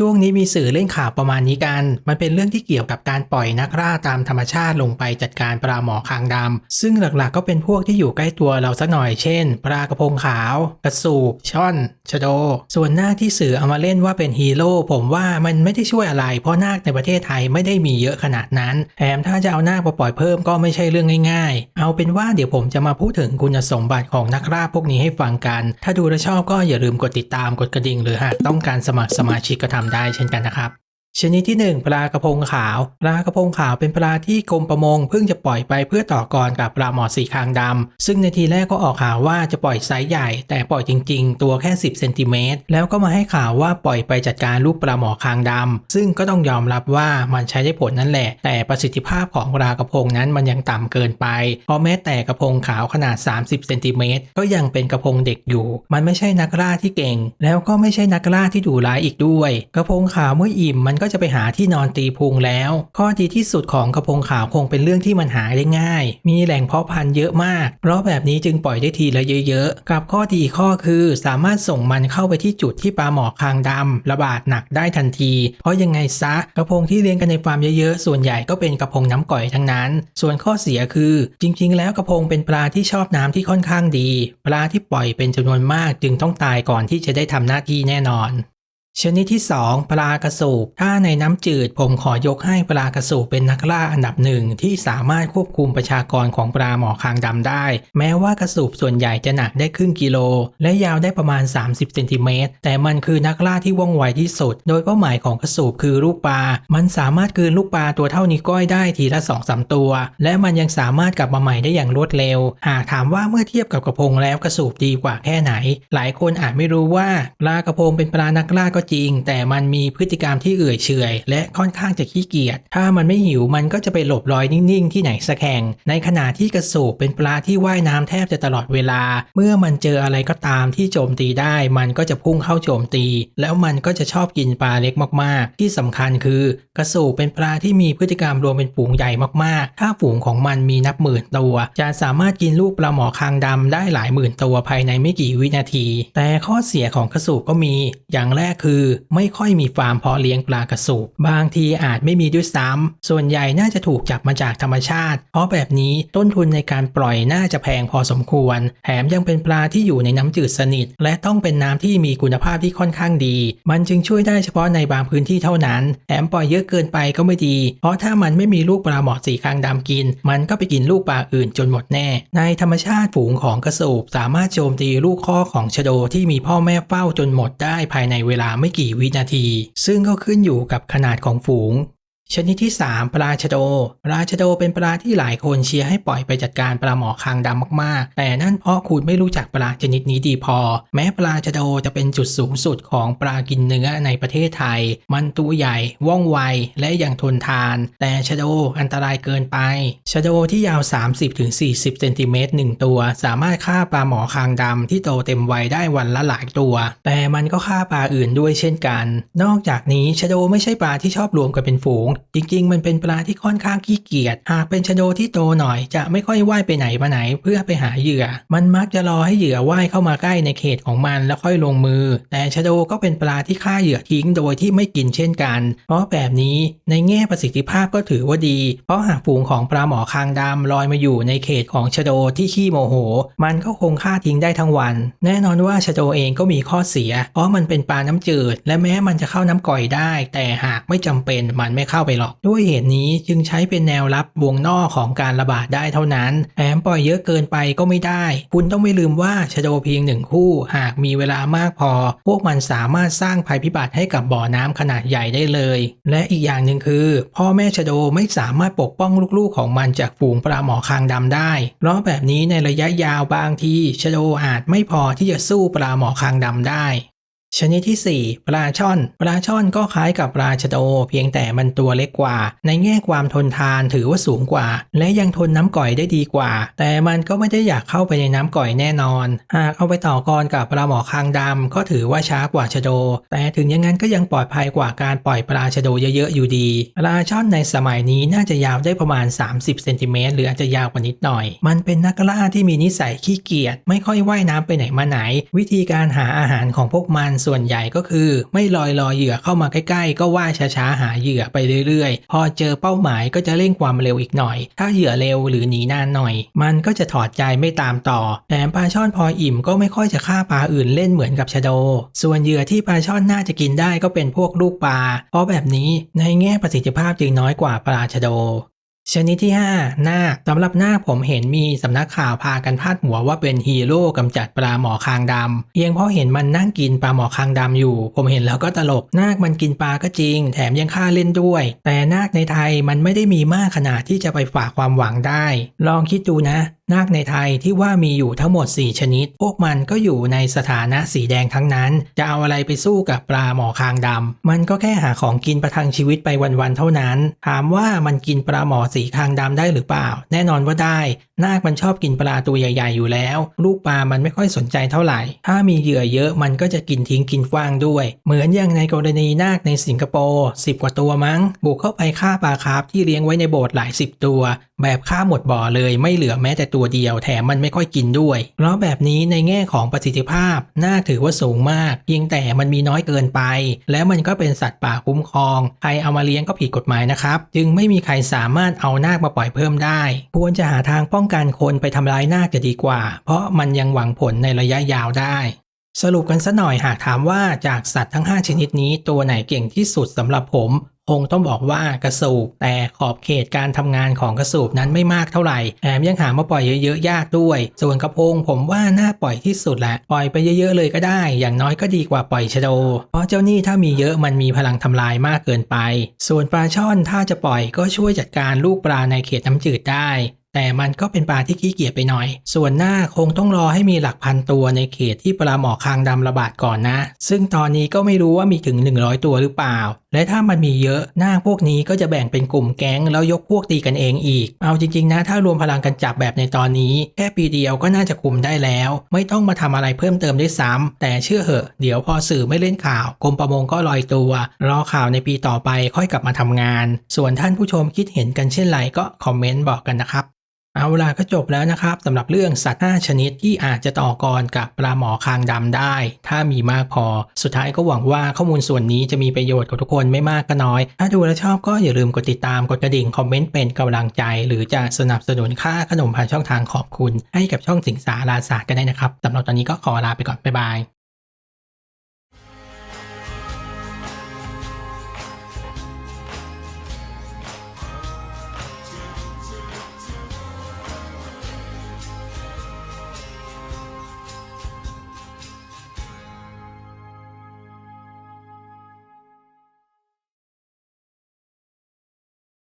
ช่วงนี้มีสื่อเล่นข่าวประมาณนี้กัน มันเป็นเรื่องที่เกี่ยวกับการปล่อยนักล่าตามธรรมชาติลงไปจัดการปลาหมอคางดำซึ่งหลักๆก็เป็นพวกที่อยู่ใกล้ตัวเราสักหน่อย เช่น ปลากระพงขาว กระสูบ ช่อน ชะโด ส่วนนาคที่สื่อเอามาเล่นว่าเป็นฮีโร่ ผมว่ามันไม่ได้ช่วยอะไร เพราะนาคในประเทศไทยไม่ได้มีเยอะขนาดนั้น แถมถ้าจะเอานาคมาปล่อยเพิ่มก็ไม่ใช่เรื่องง่าย ๆ เอาเป็นว่าเดี๋ยวผมจะมาพูดถึงคุณสมบัติของนักล่าพวกนี้ให้ฟังกัน ถ้าดูแลชอบก็อย่าลืมกดติดตาม กดกระดิ่ง หรือหากต้องการสมัครสมาชิกก็ทำได้เช่นกันนะครับ ชนิดที่ 1 ปลากระพงขาว ปลากระพงขาวเป็นปลาที่กรมประมงเพิ่งจะปล่อยไปเพื่อต่อกรกับปลาหมอสีคางดำซึ่งในทีแรกก็ออกข่าวว่าจะปล่อยไซส์ใหญ่ แต่ปล่อยจริง ๆ ตัวแค่ 10เซนติเมตรแล้วก็มาให้ข่าวว่าปล่อยไปจัดการลูกปลาหมอคางดำซึ่งก็ต้องยอมรับว่ามันใช้ได้ผลนั่นแหละ แต่ประสิทธิภาพของปลากระพงนั้นมันยังต่ำเกินไป เพราะแม้แต่กระพงขาวขนาด 30เซนติเมตรก็ยังเป็นกระพงเด็กอยู่ มันไม่ใช่นักล่าที่เก่ง แล้วก็ไม่ใช่นักล่าที่ดุร้ายอีกด้วย กระพงขาวเมื่ออิ่มมันก็จะไปหาที่นอนตีพุงแล้ว ข้อดีที่สุดของกระพงขาวคงเป็นเรื่องที่มันหาได้ง่าย มีแหล่งเพาะพันธุ์เยอะมาก เพราะแบบนี้จึงปล่อยได้ทีละเยอะๆ กับข้อดีข้อคือสามารถส่งมันเข้าไปที่จุดที่ปลาหมอคางดำระบาดหนักได้ทันที เพราะยังไงซะกระพงที่เลี้ยงกันในฟาร์มเยอะๆ ส่วนใหญ่ก็เป็นกระพงน้ำก่อยทั้งนั้น ส่วนข้อเสียคือ จริง ๆ แล้วกระพงเป็นปลาที่ชอบน้ำที่ค่อนข้างดี ปลาที่ปล่อยเป็นจำนวนมากจึงต้องตายก่อนที่จะได้ทำหน้าที่แน่นอน ชนิดที่ 2 ปลากระสูบถ้าในน้ำจืดผมขอยกให้ปลากระสูบเป็นนักล่าอันดับหนึ่งที่สามารถควบคุมประชากรของปลาหมอคางดำได้ แม้ว่ากระสูบส่วนใหญ่จะหนักได้ครึ่งกิโล และยาวได้ประมาณ 30เซนติเมตรแต่มันคือนักล่าที่ว่องไวที่สุด โดยเป้าหมายของกระสูบคือลูกปลา มันสามารถกลืนลูกปลาตัวเท่านิ้วก้อยได้ทีละ2อสตัว และมันยังสามารถกลับมาใหม่ได้อย่างรวดเร็ว หากถามว่าเมื่อเทียบกับกระพงแล้วกระสูบดีกว่าแค่ไหน หลายคนอาจไม่รู้ว่าปลากระพงเป็นปลานักล่าก็จริง แต่มันมีพฤติกรรมที่เอื่อยเฉยและค่อนข้างจะขี้เกียจ ถ้ามันไม่หิวมันก็จะไปหลบรอยนิ่งๆ ที่ไหนสักแห่ง ในขณะที่กระสูบเป็นปลาที่ว่ายน้ำแทบจะตลอดเวลา เมื่อมันเจออะไรก็ตามที่โจมตีได้ มันก็จะพุ่งเข้าโจมตี แล้วมันก็จะชอบกินปลาเล็กมากๆ ที่สำคัญคือกระสูบเป็นปลาที่มีพฤติกรรมรวมเป็นฝูงใหญ่มากๆ ถ้าฝูงของมันมีนับหมื่นตัว จะสามารถกินลูกปลาหมอคางดำได้หลายหมื่นตัวภายในไม่กี่วินาที แต่ข้อเสียของกระสูบก็มี อย่างแรกคือไม่ค่อยมีฟาร์มเพาะเลี้ยงปลากระสูบบางทีอาจไม่มีด้วยซ้ำส่วนใหญ่น่าจะถูกจับมาจากธรรมชาติ เพราะแบบนี้ต้นทุนในการปล่อยน่าจะแพงพอสมควร แถมยังเป็นปลาที่อยู่ในน้ำจืดสนิท และต้องเป็นน้ำที่มีคุณภาพที่ค่อนข้างดี มันจึงช่วยได้เฉพาะในบางพื้นที่เท่านั้น แถมปล่อยเยอะเกินไปก็ไม่ดี เพราะถ้ามันไม่มีลูกปลาหมอสีคางดำกิน มันก็ไปกินลูกปลาอื่นจนหมดแน่ ในธรรมชาติฝูงของกระสูบสามารถโจมตีลูกข้อของชะโดที่มีพ่อแม่เฝ้าจนหมดได้ภายในเวลาไม่ไม่กี่วินาที ซึ่งก็ขึ้นอยู่กับขนาดของฝูง ชนิดที่ 3 ปลาชะโด ปลาชะโดเป็นปลาที่หลายคนเชียร์ให้ปล่อยไปจัดการปลาหมอคางดำมากๆ แต่นั่นเพราะคุณไม่รู้จักปลาชนิดนี้ดีพอ แม้ปลาชะโดจะเป็นจุดสูงสุดของปลากินเนื้อในประเทศไทย มันตัวใหญ่ ว่องไว และยังทนทาน แต่ชะโดอันตรายเกินไป ชะโดที่ยาว 30-40 เซนติเมตรหนึ่งตัว สามารถฆ่าปลาหมอคางดำที่โตเต็มวัยได้วันละหลายตัว แต่มันก็ฆ่าปลาอื่นด้วยเช่นกัน นอกจากนี้ชะโดไม่ใช่ปลาที่ชอบรวมกันเป็นฝูงจริงๆ มันเป็นปลาที่ค่อนข้างขี้เกียจ หากเป็นชะโดที่โตหน่อยจะไม่ค่อยว่ายไปไหนมาไหนเพื่อไปหาเหยื่อ มันมักจะรอให้เหยื่อว่ายเข้ามาใกล้ในเขตของมันแล้วค่อยลงมือ แต่ชะโดก็เป็นปลาที่ฆ่าเหยื่อทิ้งโดยที่ไม่กินเช่นกัน เพราะแบบนี้ในแง่ประสิทธิภาพก็ถือว่าดี เพราะหากฝูงของปลาหมอคางดำลอยมาอยู่ในเขตของชะโดที่ขี้โมโห มันก็คงฆ่าทิ้งได้ทั้งวัน แน่นอนว่าชะโดเองก็มีข้อเสีย เพราะมันเป็นปลาน้ำจืด และแม้มันจะเข้าน้ำก่อยได้ แต่หากไม่จำเป็นมันไม่เข้าไปหรอก ด้วยเหตุนี้จึงใช้เป็นแนวรับวงนอกของการระบาดได้เท่านั้นแถมปล่อยเยอะเกินไปก็ไม่ได้ คุณต้องไม่ลืมว่าชะโดเพียงหนึ่งคู่หากมีเวลามากพอ พวกมันสามารถสร้างภัยพิบัติให้กับบ่อน้ำขนาดใหญ่ได้เลย และอีกอย่างหนึ่งคือ พ่อแม่ชะโดไม่สามารถปกป้องลูกๆของมันจากฝูงปลาหมอคางดำได้เพราะแบบนี้ในระยะยาวบางทีชะโดอาจไม่พอที่จะสู้ปลาหมอคางดำได้ ชนิดที่ 4 ปลาช่อน ปลาช่อนก็คล้ายกับปลาชะโด เพียงแต่มันตัวเล็กกว่า ในแง่ความทนทานถือว่าสูงกว่า และยังทนน้ำก่อยได้ดีกว่า แต่มันก็ไม่ได้อยากเข้าไปในน้ำก่อยแน่นอน หากเอาไปต่อกรกับปลาหมอคางดำก็ถือว่าช้ากว่าชะโด แต่ถึงอย่างนั้นก็ยังปลอดภัยกว่าการปล่อยปลาชะโดเยอะๆอยู่ดี ปลาช่อนในสมัยนี้น่าจะยาวได้ประมาณ 30เซนติเมตรหรืออาจจะยาวกว่านิดหน่อย มันเป็นนักล่าที่มีนิสัยขี้เกียจไม่ค่อยว่ายน้ำไปไหนมาไหน วิธีการหาอาหารของพวกมันส่วนใหญ่ก็คือ ไม่ลอยรอยเหยื่อเข้ามาใกล้ๆ ก็ว่ายช้าๆหาเหยื่อไปเรื่อยๆ พอเจอเป้าหมายก็จะเร่งความเร็วอีกหน่อย ถ้าเหยื่อเร็วหรือหนีนานหน่อย มันก็จะถอดใจไม่ตามต่อแถมปลาช่อนพออิ่มก็ไม่ค่อยจะฆ่าปลาอื่นเล่นเหมือนกับชะโด ส่วนเหยื่อที่ปลาช่อนน่าจะกินได้ก็เป็นพวกลูกปลา เพราะแบบนี้ในแง่ประสิทธิภาพจึงน้อยกว่าปลาชะโด ชนิดที่ 5 นาคสำหรับนาคผมเห็นมีสำนักข่าวพากันพาดหัวว่าเป็นฮีโร่กำจัดปลาหมอคางดำเพียงเพราะเห็นมันนั่งกินปลาหมอคางดำอยู่ ผมเห็นแล้วก็ตลกนาคมันกินปลาก็จริง แถมยังฆ่าเล่นด้วย แต่นาคในไทยมันไม่ได้มีมากขนาดที่จะไปฝากความหวังได้ ลองคิดดูนะนาคในไทยที่ว่ามีอยู่ทั้งหมด 4 ชนิด พวกมันก็อยู่ในสถานะสีแดงทั้งนั้น จะเอาอะไรไปสู้กับปลาหมอคางดำมันก็แค่หาของกินประทังชีวิตไปวันๆเท่านั้น ถามว่ามันกินปลาหมอสีคางดำได้หรือเปล่า แน่นอนว่าได้ นาคมันชอบกินปลาตัวใหญ่ๆอยู่แล้ว ลูกปลามันไม่ค่อยสนใจเท่าไหร่ ถ้ามีเหยื่อเยอะมันก็จะกินทิ้งกินฟางด้วย เหมือนอย่างในกรณีนาคในสิงคโปร์สิบกว่าตัวมั้ง บุกเข้าไปฆ่าปลาคาร์ฟที่เลี้ยงไว้ในโบสถ์หลายสิบตัว แบบฆ่าหมดบ่อเลยไม่เหลือแม้แต่ตัวเดียวแถมมันไม่ค่อยกินด้วย เพราะแบบนี้ในแง่ของประสิทธิภาพน่าถือว่าสูงมากเพียงแต่มันมีน้อยเกินไป แล้วมันก็เป็นสัตว์ป่าคุ้มครอง ใครเอามาเลี้ยงก็ผิดกฎหมายนะครับ จึงไม่มีใครสามารถเอานาคมาปล่อยเพิ่มได้ ควรจะหาทางป้องกันคนไปทำร้ายนาคจะดีกว่า เพราะมันยังหวังผลในระยะยาวได้สรุปกันซะหน่อยหากถามว่าจากสัตว์ทั้ง 5 ชนิดนี้ตัวไหนเก่งที่สุดสำหรับผม คงต้องบอกว่ากระสูบแต่ขอบเขตการทำงานของกระสูบนั้นไม่มากเท่าไหร่แถมยังหามาปล่อยเยอะๆยากด้วย ส่วนกระพงผมว่าน่าปล่อยที่สุดแหละปล่อยไปเยอะๆเลยก็ได้ อย่างน้อยก็ดีกว่าปล่อยชะโด เพราะเจ้านี่ถ้ามีเยอะมันมีพลังทำลายมากเกินไป ส่วนปลาช่อนถ้าจะปล่อยก็ช่วยจัดการลูกปลาในเขตน้ำจืดได้แต่มันก็เป็นปลาที่ขี้เกียจไปหน่อย ส่วนหน้าคงต้องรอให้มีหลักพันตัวในเขตที่ปลาหมอคางดำระบาดก่อนนะ ซึ่งตอนนี้ก็ไม่รู้ว่ามีถึง 100 ตัวหรือเปล่า และถ้ามันมีเยอะหน้าพวกนี้ก็จะแบ่งเป็นกลุ่มแก๊งแล้วยกพวกตีกันเองอีก เอาจริงๆนะถ้ารวมพลังกันจับแบบในตอนนี้ แค่ปีเดียวก็น่าจะคุมได้แล้ว ไม่ต้องมาทำอะไรเพิ่มเติมด้วยซ้ำแต่เชื่อเหอะ เดี๋ยวพอสื่อไม่เล่นข่าวกรมประมงก็ลอยตัว รอข่าวในปีต่อไปค่อยกลับมาทำงาน ส่วนท่านผู้ชมคิดเห็นกันเช่นไรก็คอมเมนต์บอกกันนะครับ เอาล่ะก็จบแล้วนะครับสำหรับเรื่องสัตว์ 5 ชนิดที่อาจจะต่อกรกับปลาหมอคางดำได้ ถ้ามีมากพอ สุดท้ายก็หวังว่าข้อมูลส่วนนี้จะมีประโยชน์กับทุกคนไม่มากก็น้อย ถ้าดูแล้วชอบก็อย่าลืมกดติดตามกดกระดิ่ง คอมเมนต์เป็นกำลังใจ หรือจะสนับสนุนค่าขนมผ่านช่องทางขอบคุณ ให้กับช่องสิงสาราศาสตร์กันได้นะครับสำหรับตอนนี้ก็ขอลาไปก่อนบ๊ายบาย